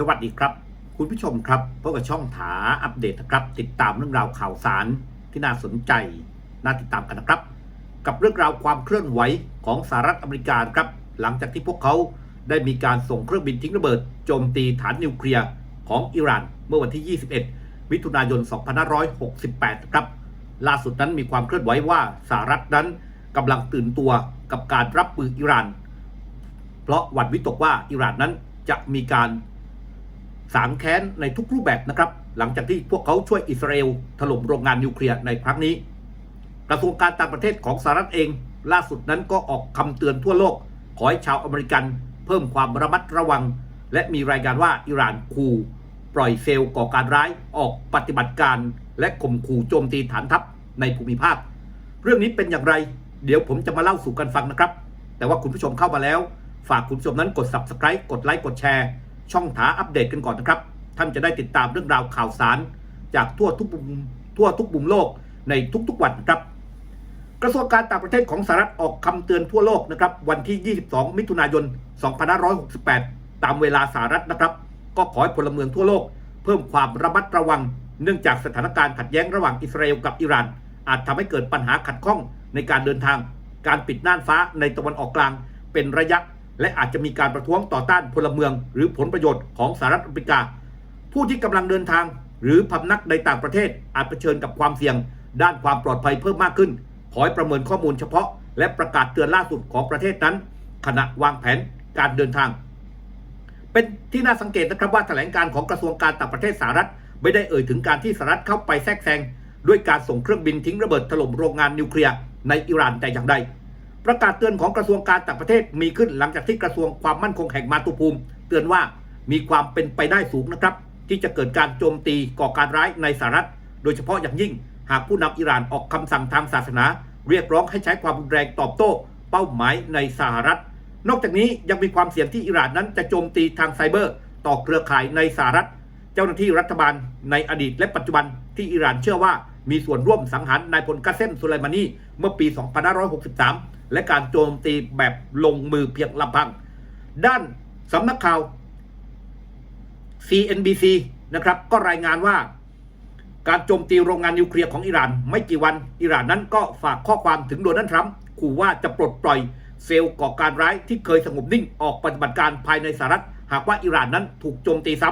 สวัสดีครับ คุณผู้ชมครับพบกับช่องถาอัปเดตนะครับ ติดตามเรื่องราวข่าวสารที่น่าสนใจน่าติดตามกันนะครับ กับเรื่องราวความเคลื่อนไหวของสหรัฐอเมริกาครับหลังจากที่พวกเขาได้มีการส่งเครื่องบินทิ้งระเบิดโจมตีฐานนิวเคลียร์ของอิหร่านเมื่อวันที่ 21 มิถุนายน 2568 ครับ ล่าสุดนั้นมีความเคลื่อนไหวว่าสหรัฐนั้นกำลังตื่นตัวกับการรับมืออิหร่าน เพราะหวั่นวิตกว่าอิหร่านนั้นจะมีการ สางแค้นในทุกรูปแบบนะครับ หลังจากที่พวกเขาช่วยอิสราเอลถล่มโรงงานนิวเคลียร์ในครั้งนี้ กระทรวงการต่างประเทศของสหรัฐเอง ล่าสุดนั้นก็ออกคำเตือนทั่วโลก ขอให้ชาวอเมริกัน เพิ่มความระมัดระวัง และมีรายงานว่าอิหร่านขู่ปล่อยเซลล์ก่อการร้ายออกปฏิบัติการ และข่มขู่โจมตีฐานทัพในภูมิภาค เรื่องนี้เป็นอย่างไร เดี๋ยวผมจะมาเล่าสู่กันฟังนะครับ แต่ว่าคุณผู้ชมเข้ามาแล้ว ฝากคุณผู้ชมนั้นกด subscribe กดไลค์กดแชร์ ช่องถาอัปเดตกันก่อนนะครับ ท่านจะได้ติดตามเรื่องราวข่าวสาร จากทั่วทุกมุมทั่วทุกมุมโลกในทุกๆวันนะครับ กระทรวงการต่างประเทศของสหรัฐออกคำเตือนทั่วโลกนะครับวันที่ 22 มิถุนายน 2568 ตามเวลาสหรัฐนะครับ ก็ขอให้พลเมืองทั่วโลก เพิ่มความระมัดระวัง เนื่องจากสถานการณ์ขัดแย้งระหว่างอิสราเอลกับอิหร่าน อาจทำให้เกิดปัญหาขัดข้องในการเดินทาง การปิดน่านฟ้าในตะวันออกกลาง เป็นระยะ และอาจจะมีการประท้วงต่อต้านพลเมือง หรือผลประโยชน์ของสหรัฐอเมริกา ผู้ที่กำลังเดินทาง หรือพำนักในต่างประเทศอาจเผชิญกับความเสี่ยง ด้านความปลอดภัยเพิ่มมากขึ้น ขอให้ประเมินข้อมูลเฉพาะ และประกาศเตือนล่าสุดของประเทศนั้น ขณะวางแผนการเดินทาง เป็นที่น่าสังเกตนะครับว่าแถลงการของกระทรวงการต่างประเทศสหรัฐ ไม่ได้เอ่ยถึงการที่สหรัฐเข้าไปแทรกแซงด้วยการส่งเครื่องบินทิ้งระเบิดถล่มโรงงานนิวเคลียร์ในอิหร่านแต่อย่างใด ประกาศเตือนของกระทรวงการต่างประเทศมีขึ้นหลังจากที่กระทรวงความมั่นคงแห่งมาตุภูมิ เตือนว่ามีความเป็นไปได้สูงนะครับ ที่จะเกิดการโจมตีก่อการร้ายในสหรัฐ โดยเฉพาะอย่างยิ่ง หากผู้นำอิหร่านออกคำสั่งทางศาสนา เรียกร้องให้ใช้ความรุนแรงตอบโต้ เป้าหมายในสหรัฐ นอกจากนี้ยังมีความเสี่ยงที่อิหร่านนั้นจะโจมตีทางไซเบอร์ ต่อเครือข่ายในสหรัฐ เจ้าหน้าที่รัฐบาลในอดีตและปัจจุบันที่อิหร่านเชื่อว่ามีส่วนร่วมสังหารนายพลกาเซมสุไลมานีเมื่อปี 2563 และการโจมตีแบบลงมือเพียงลำพัง ด้านสำนักข่าว CNBC นะครับ ก็รายงานว่าการโจมตีโรงงานนิวเคลียร์ของอิหร่าน ไม่กี่วัน อิหร่านนั้นก็ฝากข้อความถึงโดนัลด์ทรัมป์ขู่ว่าจะปลดปล่อยเซลล์ก่อการร้ายที่เคยสงบนิ่งออกปฏิบัติการภายในสหรัฐ หากว่าอิหร่านนั้นถูกโจมตีซ้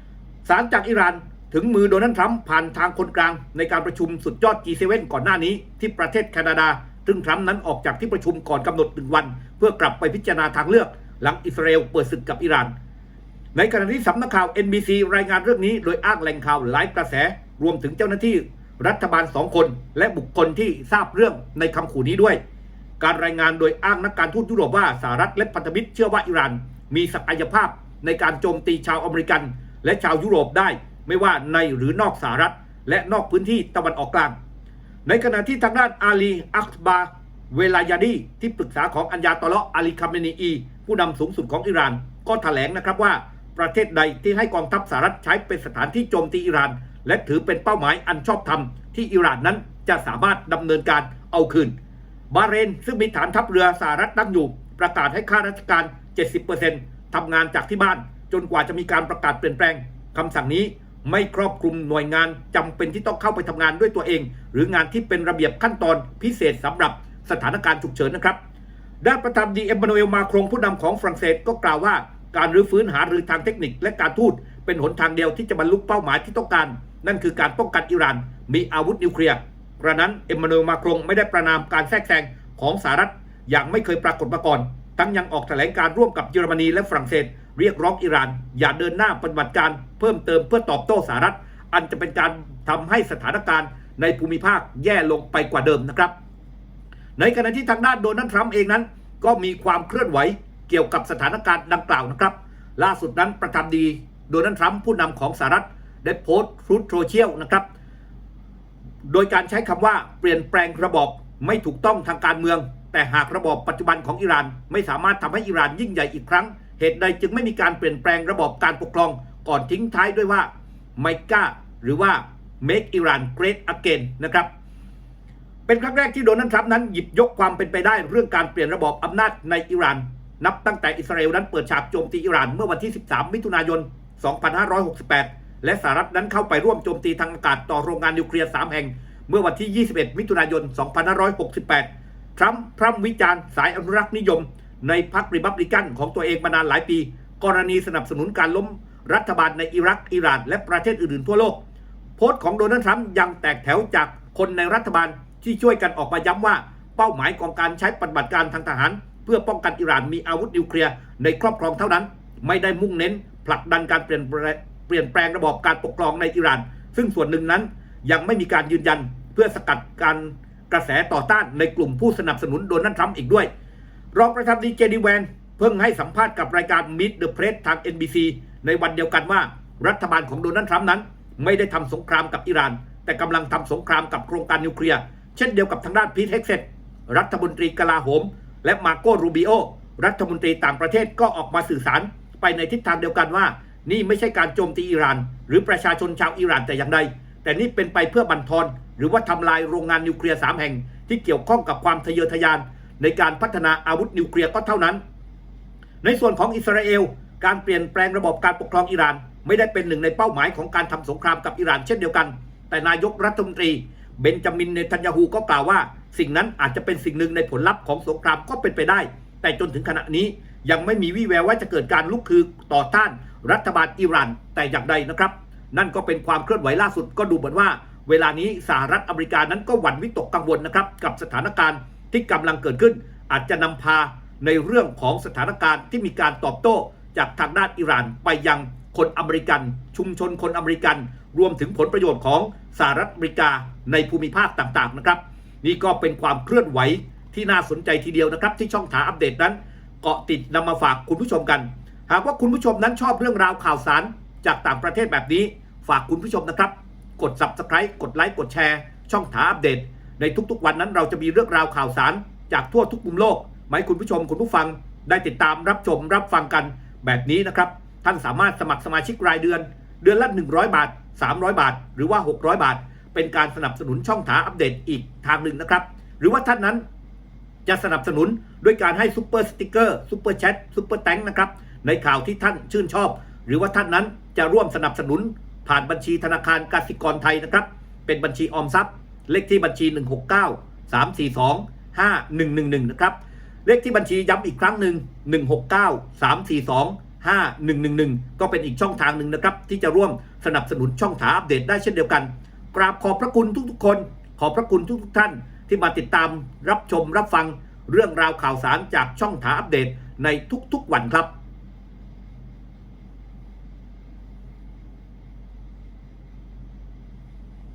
ำสารจากอิหร่านถึงมือโดนัลด์ทรัมป์ผ่านทางคนกลางในการประชุมสุดยอด G7 ก่อนหน้านี้ที่ประเทศแคนาดา ซึ่งทรัมป์นั้นออกจากที่ประชุมก่อนกำหนดหนึ่งวัน เพื่อกลับไปพิจารณาทางเลือกหลังอิสราเอลเปิดศึกกับอิหร่าน ในขณะที่สำนักข่าว NBC รายงานเรื่องนี้ โดยอ้างแหล่งข่าวหลายกระแส รวมถึงเจ้าหน้าที่รัฐบาลสองคน และบุคคลที่ทราบเรื่องในคำขู่นี้ด้วย การรายงานโดยอ้างนักการทูตยุโรปว่าสหรัฐและพันธมิตรเชื่อว่าอิหร่าน มีศักยภาพในการโจมตีชาวอเมริกัน และชาวยุโรปได้ ไม่ว่าในหรือนอกสหรัฐ และนอกพื้นที่ตะวันออกกลาง ในขณะที่ทางด้านอาลีอักบาเวลายาดีที่ปรึกษาของอัญญาตอเลาะอาลีคาเมนีอี ผู้นำสูงสุดของอิหร่าน ก็ถแถลงนะครับว่าประเทศใดที่ให้กองทัพสหรัฐใช้เป็นสถานที่โจมตีอิหร่าน และถือเป็นเป้าหมายอันชอบธรรมที่อิหร่านนั้นจะสามารถดำเนินการเอาคืน บาเรนซึ่งมีฐานทัพเรือสหรัฐตั้งอยู่ ประกาศให้ข้าราชการ 70%ทำงานจากที่บ้าน จนกว่าจะมีการประกาศเปลี่ยนแปลงคำสั่งนี้ ไม่ครอบคลุมหน่วยงานจำเป็นที่ต้องเข้าไปทำงานด้วยตัวเอง หรืองานที่เป็นระเบียบขั้นตอนพิเศษสำหรับสถานการณ์ฉุกเฉินนะครับด้านประธานดีเอ็มมานูเอลมาครงผู้นำของฝรั่งเศสก็กล่าวว่าการรื้อฟื้นหารือทางเทคนิคและการทูตเป็นหนทางเดียวที่จะบรรลุเป้าหมายที่ต้องการ นั่นคือการป้องกันอิหร่าน มีอาวุธนิวเคลียร์กระนั้นเอ็มมานูเอลมาครงไม่ได้ประนามการแทรกแซงของสหรัฐอย่างไม่เคยปรากฏมาก่อน ทั้งยังออกแถลงการร่วมกับเยอรมนีและฝรั่งเศส เรียกร้องอิหร่าน อย่าเดินหน้าปฏิบัติการเพิ่มเติมเพื่อตอบโต้สหรัฐ อันจะเป็นการทำให้สถานการณ์ในภูมิภาคแย่ลงไปกว่าเดิมนะครับ ในขณะที่ทางด้านโดนัลด์ทรัมป์เองนั้น ก็มีความเคลื่อนไหวเกี่ยวกับสถานการณ์ดังกล่าวนะครับ ล่าสุดนั้นประธานดีโดนัลด์ทรัมป์ผู้นำของสหรัฐได้โพสต์ทรูธโซเชียลนะครับ โดยการใช้คำว่าเปลี่ยนแปลงระบอบไม่ถูกต้องทางการเมือง แต่หากระบอบปัจจุบันของอิหร่าน ไม่สามารถทำให้อิหร่านยิ่งใหญ่อีกครั้ง เหตุใดจึงไม่มีการเปลี่ยนแปลงระบอบการปกครองก่อนทิ้งท้ายด้วยว่าไมก้าหรือว่า make Iran great again นะครับเป็นครั้งแรกที่โดนัลด์ทรัมป์นั้นหยิบยกความเป็นไปได้เรื่องการเปลี่ยนระบอบอำนาจในอิหร่าน นับตั้งแต่อิสราเอลนั้นเปิดฉากโจมตีอิหร่านเมื่อวันที่ 13 มิถุนายน 2568 และสหรัฐนั้นเข้าไปร่วมโจมตีทางอากาศต่อโรงงานนิวเคลียร์ 3 แห่ง เมื่อวันที่ 21 มิถุนายน 2568 ทรัมป์พร่ำวิจารณ์สายอนุรักษ์นิยม ในพรรคริพับลิกันของตัวเองมานานหลายปี กรณีสนับสนุนการล้มรัฐบาลในอิรักอิหร่าน และประเทศอื่นๆทั่วโลก โพสต์ของโดนัลด์ทรัมป์ยังแตกแถวจากคนในรัฐบาลที่ช่วยกันออกมาย้ำว่า เป้าหมายของการใช้ปฏิบัติการทางทหาร เพื่อป้องกันอิหร่านมีอาวุธนิวเคลียร์ในครอบครองเท่านั้น ไม่ได้มุ่งเน้น ผลักดันการเปลี่ยนเปลี่ยนแปลงระบอบการปกครองในอิหร่าน ซึ่งส่วนหนึ่งนั้นยังไม่มีการยืนยัน เพื่อสกัดการกระแสต่อต้านในกลุ่มผู้สนับสนุนโดนัลด์ทรัมป์อีกด้วย รองประธานดีเจดีแวนเพิ่งให้สัมภาษณ์กับรายการ Meet the Press ทาง NBC ในวันเดียวกันว่า รัฐบาลของโดนัลด์ทรัมป์นั้น ไม่ได้ทำสงครามกับอิหร่าน แต่กำลังทำสงครามกับโครงการนิวเคลียร์ เช่นเดียวกับทางด้านพีทเฮกเซตรัฐมนตรีกลาโหม และมาโกรูบิโอรัฐมนตรีต่างประเทศก็ออกมาสื่อสารไปในทิศทางเดียวกันว่า นี่ไม่ใช่การโจมตีอิหร่าน หรือประชาชนชาวอิหร่านแต่อย่างใดแต่นี่เป็นไปเพื่อบั่นทอนหรือว่าทำลายโรงงานนิวเคลียร์สามแห่ง ที่เกี่ยวข้องกับความทะเยอทะยาน ในการพัฒนาอาวุธนิวเคลียร์ก็เท่านั้น ในส่วนของอิสราเอล การเปลี่ยนแปลงระบบการปกครองอิหร่าน ไม่ได้เป็นหนึ่งในเป้าหมายของการทำสงครามกับอิหร่านเช่นเดียวกัน แต่นายกรัฐมนตรี เบนจามินเนทันยาฮูก็กล่าวว่า สิ่งนั้นอาจจะเป็นสิ่งหนึ่งในผลลัพธ์ของสงครามก็เป็นไปได้ แต่จนถึงขณะนี้ยังไม่มีวี่แววว่าจะเกิดการลุกคือต่อต้านรัฐบาลอิหร่านแต่อย่างใดนะครับ นั่นก็เป็นความเคลื่อนไหวล่าสุดก็ดูเหมือนว่า เวลานี้สหรัฐอเมริกานั้นก็หวั่นวิตกกังวลนะครับกับสถานการณ์ ที่กำลังเกิดขึ้น อาจจะนำพาในเรื่องของสถานการณ์ที่มีการตอบโต้ จากทางด้านอิหร่านไปยังคนอเมริกัน ชุมชนคนอเมริกัน รวมถึงผลประโยชน์ของสหรัฐอเมริกาในภูมิภาคต่างๆนะครับ นี่ก็เป็นความเคลื่อนไหวที่น่าสนใจทีเดียวนะครับ ที่ช่องถาอัปเดตนั้น เกาะติดนำมาฝากคุณผู้ชมกัน หากว่าคุณผู้ชมนั้นชอบเรื่องราวข่าวสารจากต่างประเทศแบบนี้ ฝากคุณผู้ชมนะครับ กด subscribe กดไลค์กดแชร์ ช่องถาอัปเดต ในทุกๆ วันนั้นเราจะมีเรื่องราวข่าวสารจากทั่วทุกมุมโลกมาให้คุณผู้ชมคุณผู้ฟังได้ติดตามรับชมรับฟังกันแบบนี้นะครับ ท่านสามารถสมัครสมาชิกรายเดือน เดือนละ 100 บาท 300 บาท หรือว่า 600 บาท เป็นการสนับสนุนช่องถาอัปเดตอีกทางหนึ่งนะครับ หรือว่าท่านนั้นจะสนับสนุนด้วยการให้ซุปเปอร์สติกเกอร์ซุปเปอร์แชทซุปเปอร์แตงนะครับ ในข่าวที่ท่านชื่นชอบ หรือว่าท่านนั้นจะร่วมสนับสนุนผ่านบัญชีธนาคารกสิกรไทยนะครับ เป็นบัญชีออมทรัพย์ เลขที่บัญชี 169 342 5111 นะครับ เลขที่บัญชีย้ำอีกครั้งหนึ่ง 169 342 5111 ก็เป็นอีกช่องทางหนึ่งนะครับ ที่จะร่วมสนับสนุนช่องถาอัปเดตได้เช่นเดียวกัน กราบขอบพระคุณทุกๆคน ขอบพระคุณทุกๆท่าน ที่มาติดตามรับชมรับฟังเรื่องราวข่าวสารจากช่องถาอัปเดตในทุกๆวันครับ